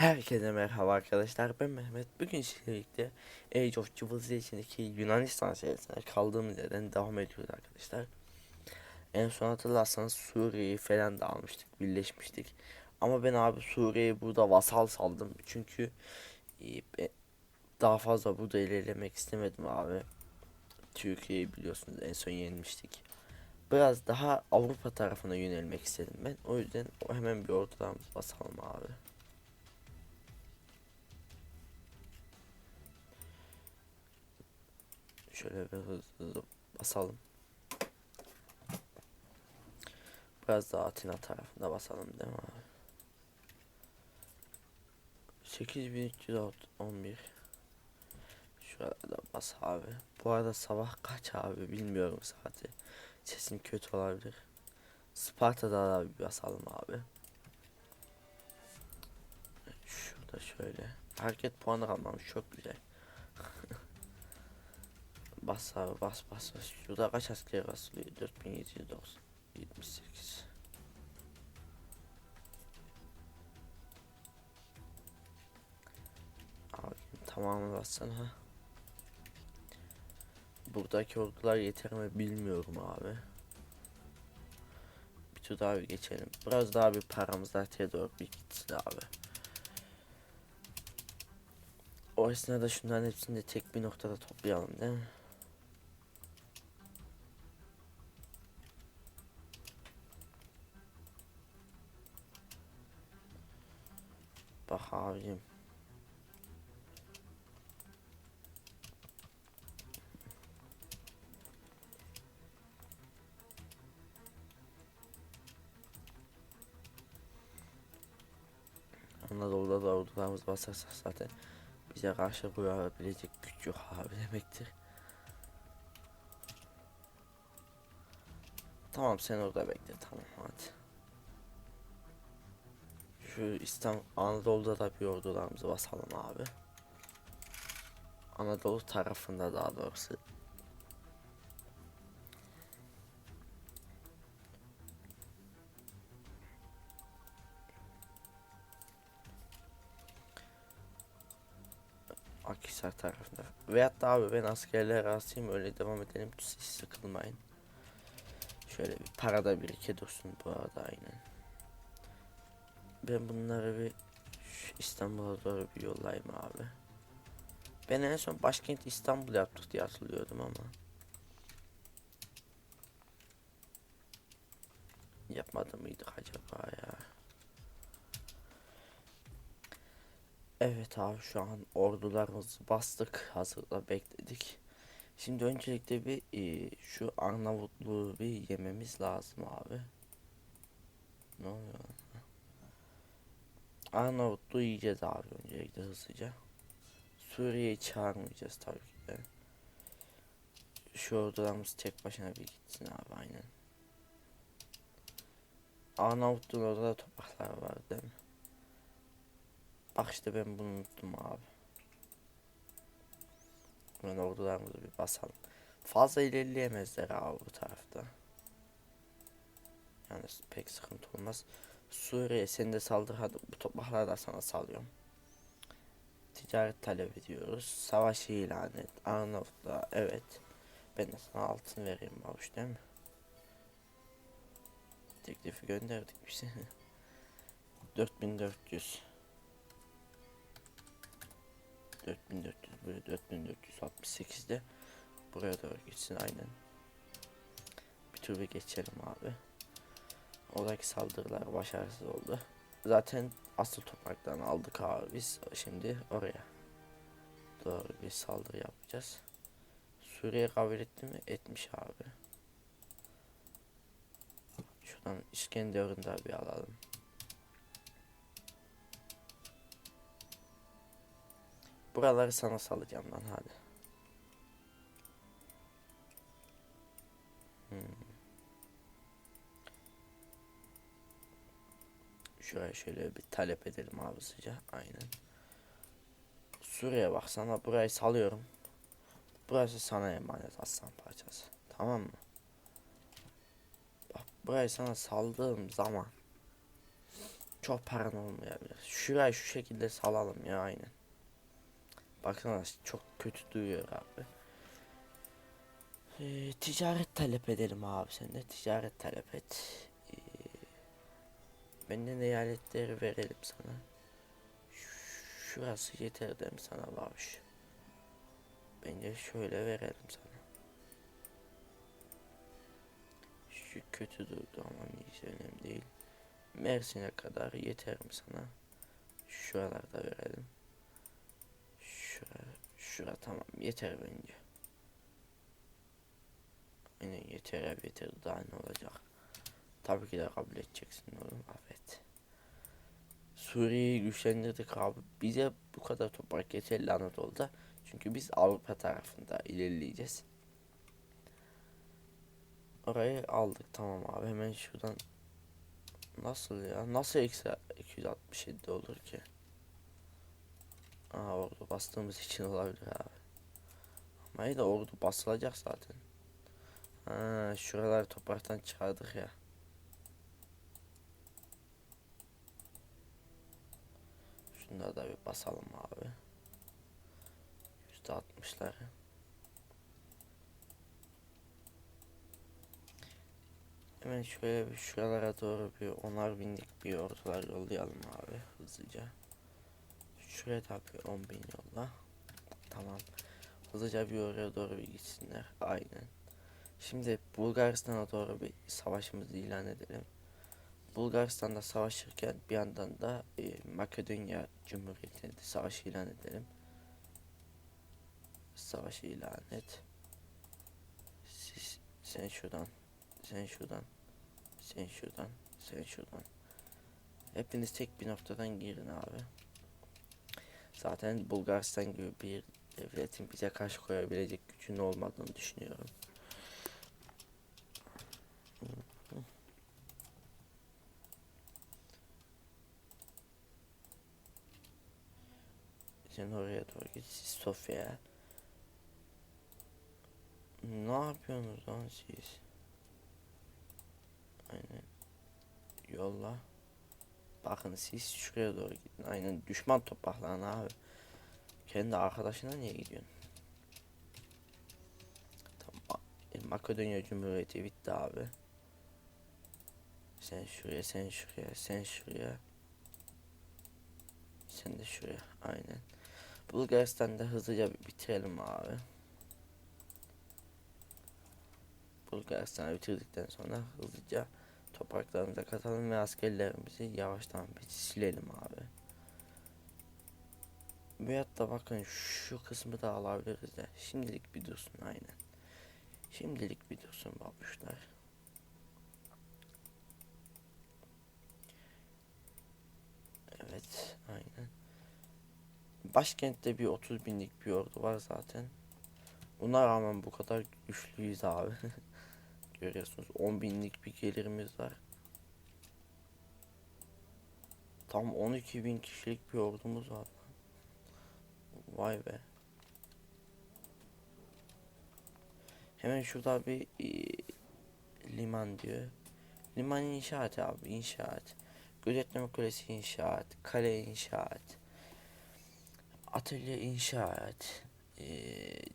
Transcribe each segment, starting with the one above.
Herkese merhaba arkadaşlar ben Mehmet. Bugün sizlerle birlikte Age of Civilization'daki Yunanistan serisine kaldığımız yerden devam ediyoruz arkadaşlar. En son hatırlarsanız Suriye'yi falan da almıştık birleşmiştik. Ama ben abi Suriye'yi burada vasal saldım. Çünkü e, be- daha fazla burada ilerlemek istemedim abi. Türkiye'yi biliyorsunuz en son yenilmiştik Biraz daha Avrupa tarafına yönelmek istedim ben. O yüzden hemen bir ortadan basalım abi Şöyle bir hızlı hızlı basalım. Biraz daha Atina tarafında basalım değil mi abi? 8311 Şurada bas abi. Bu arada sabah kaç abi bilmiyorum saati. Sesim kötü olabilir. Sparta'da da bir basalım abi. Şurada şöyle. Hareket puanı kalmamış çok güzel. Bas abi bas bas bas. Şurada kaç asker basılıyor? 4790 78 Abi tamamı bassana. Buradaki ordular yeter mi bilmiyorum abi. Bir tur daha bir geçelim. Biraz daha bir paramız artıya doğru bir gitsin abi. O esnada şunların hepsini de tek bir noktada toplayalım değil mi? Abicim. Anadolu'da da ordularımız basarsak zaten bize karşı koyabilecek güç yok abi demektir. Tamam sen orada bekle tamam hadi. Şu İstanbul Anadolu'da da bir ordularımızı basalım abi. Anadolu tarafında daha doğrusu. Akhisar tarafında. Veyahut da abi ben askerlere asayım öyle devam edelim siz sıkılmayın. Şöyle bir para da birike dursun bu arada aynen. Ben bunları bir İstanbul'a doğru bir yollayayım abi. Ben en son başkent İstanbul yaptık diye hatırlıyordum ama. Yapmadı mıydık acaba ya? Evet abi şu an ordularımızı bastık. Hazırda bekledik. Şimdi öncelikle bir e, şu Arnavutluğu bir yememiz lazım abi. Ne oluyor? Lan? Arnavutluğu yiyeceğiz abi öncelikle hızlıca. Suriye'yi çağırmayacağız tabii ki de. Şu ordularımız tek başına bir gitsin abi aynen. Arnavutluğun orada da topraklar var değil mi? Bak işte ben bunu unuttum abi. Ben ordularımızı bir basalım. Fazla ilerleyemezler abi bu tarafta. Yani pek sıkıntı olmaz. Suriye sen de saldır bu toprakları da sana salıyorum. Ticaret talep ediyoruz. Savaş ilan et. Arnavutluğa evet. Ben de sana altın vereyim babuş değil mi? Teklifi gönderdik şey. 4400 4400 buraya 4468'de buraya doğru gitsin aynen. Bir tur geçelim abi. Oradaki saldırılar başarısız oldu. Zaten asıl topraktan aldık abi biz şimdi oraya doğru bir saldırı yapacağız. Suriye kabul etti mi? Etmiş abi. Şuradan İskenderun'u da bir alalım. Buraları sana salacağım lan hadi. Şuraya şöyle bir talep edelim sıca. Aynen. Suriye bak sana burayı salıyorum. Burası sana emanet aslan parçası. Tamam mı? Bak burayı sana saldığım zaman çok paran olmayabilir. Şurayı şu şekilde salalım ya aynen. Bakın çok kötü duyuyor abi. Ee, ticaret talep edelim abi sen de ticaret talep et. Benden eyaletleri verelim sana. Şurası yeter mi sana babuş? Bence şöyle verelim sana. Şu kötü durdu ama neyse önemli değil. Mersin'e kadar yeter mi sana? Şuralarda verelim. Şura, şura tamam yeter bence. Aynen yeter yeter daha ne olacak? Tabii ki de kabul edeceksin oğlum evet. Suriye'yi güçlendirdik abi. Bize bu kadar toprak yeterli Anadolu'da. Çünkü biz Avrupa tarafında ilerleyeceğiz. Orayı aldık tamam abi hemen şuradan Nasıl ya? Nasıl eksi 267 olur ki? Aa ordu bastığımız için olabilir abi. Ama iyi de ordu basılacak zaten. Ha şuraları topraktan çıkardık ya. Şunları da bir basalım abi. Yüzde altmışları. Hemen şöyle bir şuralara doğru bir onar binlik bir ortalar yollayalım abi hızlıca. Şuraya da bir 10 bin yolla. Tamam. Hızlıca bir oraya doğru bir gitsinler. Aynen. Şimdi Bulgaristan'a doğru bir savaşımızı ilan edelim. Bulgaristan'da savaşırken bir yandan da e, Makedonya Cumhuriyeti'nde de savaş ilan edelim. Savaşı ilan et. Siz, sen şuradan sen şuradan. Sen şuradan. Sen şuradan. Hepiniz tek bir noktadan girin abi. Zaten Bulgaristan gibi bir devletin bize karşı koyabilecek gücünün olmadığını düşünüyorum. Sen oraya doğru git. Siz Sofya. Ne yapıyorsunuz lan siz? Aynen. Yolla. Bakın siz şuraya doğru gidin. Aynen düşman topraklarına abi. Kendi arkadaşına niye gidiyorsun? Tamam. Makedonya Cumhuriyeti bitti abi. Sen şuraya, sen şuraya, sen şuraya. Sen de şuraya. Aynen. Bulgaristan'da hızlıca bitirelim abi. Bulgaristan'ı bitirdikten sonra hızlıca topraklarımıza katalım ve askerlerimizi yavaştan bir silelim abi. Veyahut da bakın şu kısmı da alabiliriz de. Şimdilik bir dursun aynen. Şimdilik bir dursun babuşlar. Evet aynen. Başkentte bir 30 binlik bir ordu var zaten. Buna rağmen bu kadar güçlüyüz abi. Görüyorsunuz 10 binlik bir gelirimiz var. Tam 12 bin kişilik bir ordumuz var. Vay be. Hemen şurada bir e, liman diyor. Liman inşaat abi inşaat. Gözetleme kulesi inşaat. Kale inşaat. Atölye inşaat. E,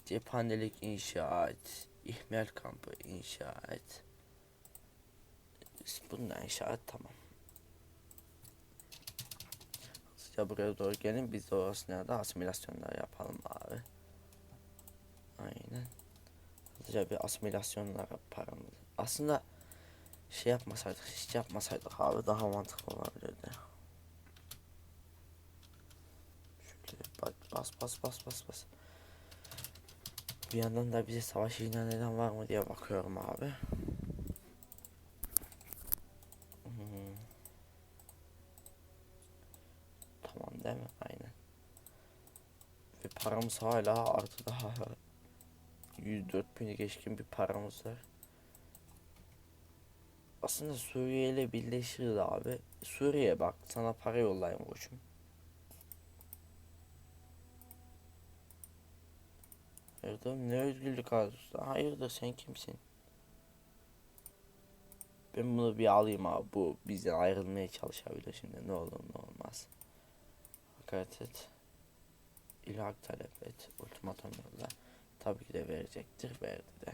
cephanelik inşaat. İhmal kampı inşaat. Bundan inşaat tamam. Hızlıca buraya doğru gelin. Biz de orasına da asimilasyonlar yapalım abi. Aynen. Hızlıca bir asimilasyonlar paramız. Aslında şey yapmasaydık, hiç yapmasaydık abi daha mantıklı olabilirdi. Şöyle bak bas bas bas bas bas. Bir yandan da bize savaş ilan eden var mı diye bakıyorum abi. Hmm. Tamam değil mi? Aynen. Ve paramız hala artı daha 104 bini geçkin bir paramız var. Aslında Suriye ile birleşiriz abi. Suriye bak sana para yollayayım koçum. Hayırdır ne özgürlük arzusu? Hayırdır sen kimsin? Ben bunu bir alayım abi. Bu bizden ayrılmaya çalışabilir şimdi. Ne olur ne olmaz. Hakaret et. İlhak talep et. Ultimatum yolla. Tabii ki de verecektir. Verdi de.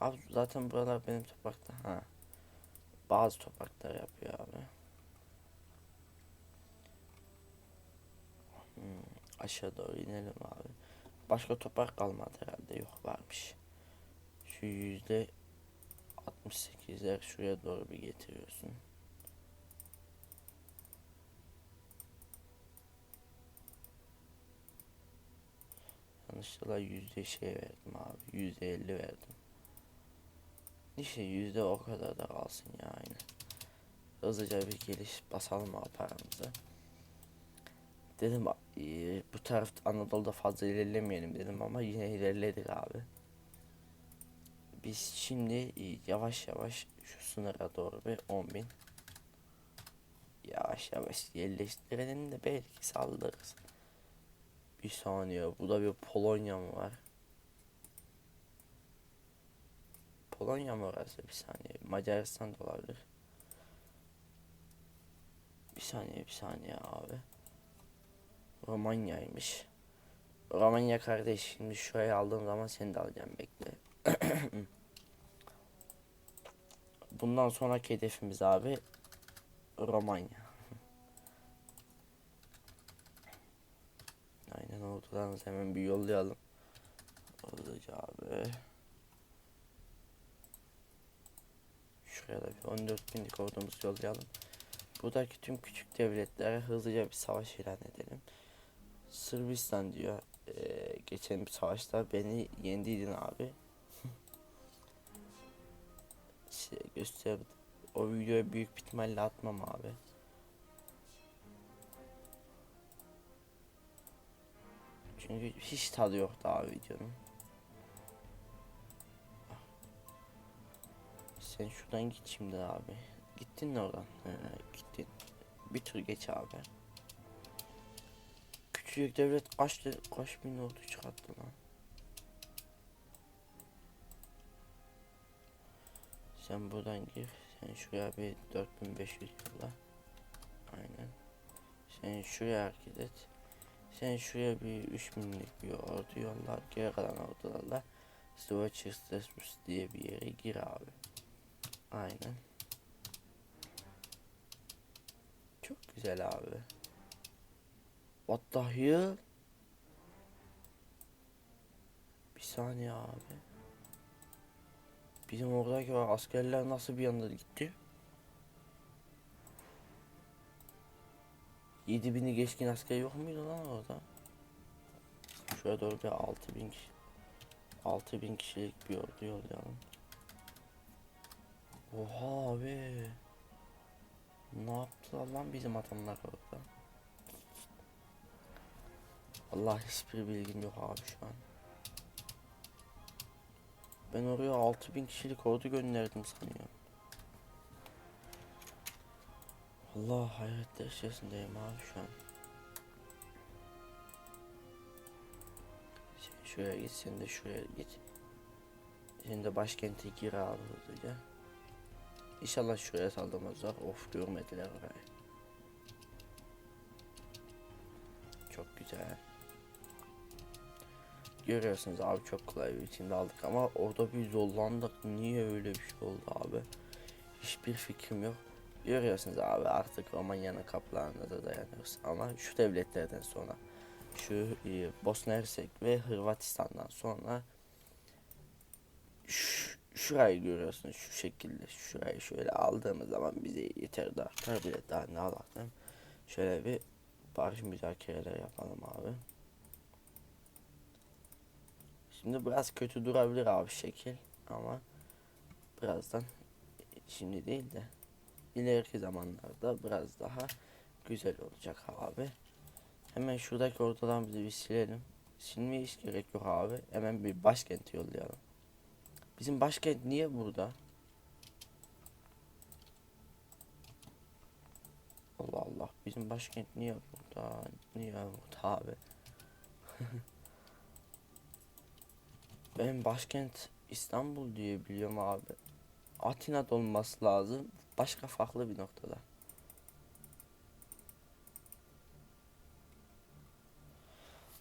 Abi zaten buralar benim toprakta. Ha. Bazı topraklar yapıyor abi. Hmm, aşağı doğru inelim abi. Başka toprak kalmadı herhalde. Yok varmış. Şu yüzde 68'ler şuraya doğru bir getiriyorsun. Yanlışlıkla yüzde şey verdim abi. Yüzde 50 verdim. İşte yüzde o kadar da kalsın yani. Hızlıca bir geliş basalım abi paramızı. Dedim eee, bu taraf Anadolu'da fazla ilerlemeyelim dedim ama yine ilerledik abi. Biz şimdi eee, yavaş yavaş şu sınıra doğru bir 10.000 yavaş yavaş yerleştirelim de belki saldırırız. Bir saniye bu da bir Polonya mı var? Polonya mı orası bir saniye Macaristan da olabilir. Bir saniye bir saniye abi. Romanya'ymış. Romanya kardeş şimdi şuraya aldığım zaman seni de alacağım bekle. Bundan sonraki hedefimiz abi Romanya. Aynen ortadan hemen bir yollayalım. Hızlıca abi. Şuraya da bir 14 binlik ordumuzu yollayalım. Buradaki tüm küçük devletlere hızlıca bir savaş ilan edelim. Sırbistan diyor. Ee, geçen bir savaşta beni yendiydin abi. şey göster o videoyu büyük bir ihtimalle atmam abi. Çünkü hiç tadı yoktu abi videonun. Sen şuradan git şimdi abi. Gittin mi oradan? He, gittin. Bir tur geç abi. Küçük devlet kaç kaç bin ordu çıkarttı lan. Sen buradan gir. Sen şuraya bir 4500 yolla. Aynen. Sen şuraya hareket et. Sen şuraya bir 3000'lik bir ordu yolla. Geri kalan ordularla Savaşçısız diye bir yere gir abi. Aynen. Çok güzel abi. What the hell? Bir saniye abi. Bizim oradaki askerler nasıl bir anda gitti? 7000'i geçkin asker yok muydu lan orada? Şuraya doğru bir 6000 kişi 6000 kişilik bir ordu yollayalım. Oha abi. Ne yaptılar lan bizim adamlar orada? Allah hiçbir bilgim yok abi şu an. Ben oraya 6000 kişilik ordu gönderdim sanıyorum. Allah hayretler içerisindeyim abi şu an. Sen şuraya git sen de şuraya git. Sen de başkente gir abi hızlıca. İnşallah şuraya saldırmazlar. Of görmediler orayı. Çok güzel. Görüyorsunuz abi çok kolay bir biçimde aldık ama orada bir zorlandık. Niye öyle bir şey oldu abi? Hiçbir fikrim yok. Görüyorsunuz abi artık Romanya'nın kapılarına da dayanıyoruz. Ama şu devletlerden sonra şu e, Bosna Hersek ve Hırvatistan'dan sonra şu, şurayı görüyorsunuz şu şekilde şurayı şöyle aldığımız zaman bize yeter de artar bile daha ne alalım. Şöyle bir barış müzakereler yapalım abi. Şimdi biraz kötü durabilir abi şekil ama birazdan şimdi değil de ileriki zamanlarda biraz daha güzel olacak abi. Hemen şuradaki ortadan bir silelim. Silmeye hiç gerek yok abi. Hemen bir başkenti yollayalım. Bizim başkent niye burada? Allah Allah. Bizim başkent niye burada? Niye burada abi? Ben başkent İstanbul diye biliyorum abi. Atina'da olması lazım. Başka farklı bir noktada.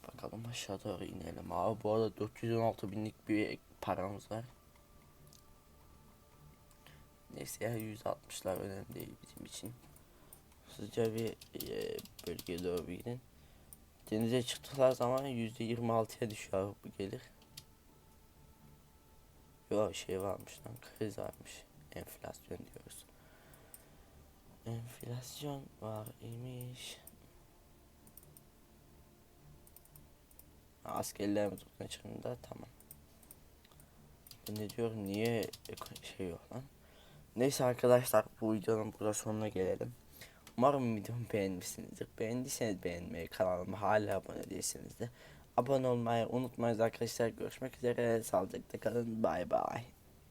Bakalım aşağı doğru inelim. Abi bu arada 416 binlik bir paramız var. Neyse ya 160'lar önemli değil bizim için. Hızlıca bir e, bölgeye doğru bir gidin. Denize çıktıkları zaman %26'ya düşüyor bu gelir. Yok şey varmış lan kriz varmış. Enflasyon diyoruz. Enflasyon var imiş. Askerlerimiz buradan çıkında tamam. Ben ne diyorum niye şey yok lan. Neyse arkadaşlar bu videonun burada sonuna gelelim. Umarım videomu beğenmişsinizdir. Beğendiyseniz beğenmeyi, kanalıma hala abone değilseniz de abone olmayı unutmayın arkadaşlar. Görüşmek üzere. Sağlıcakla kalın. Bay bay.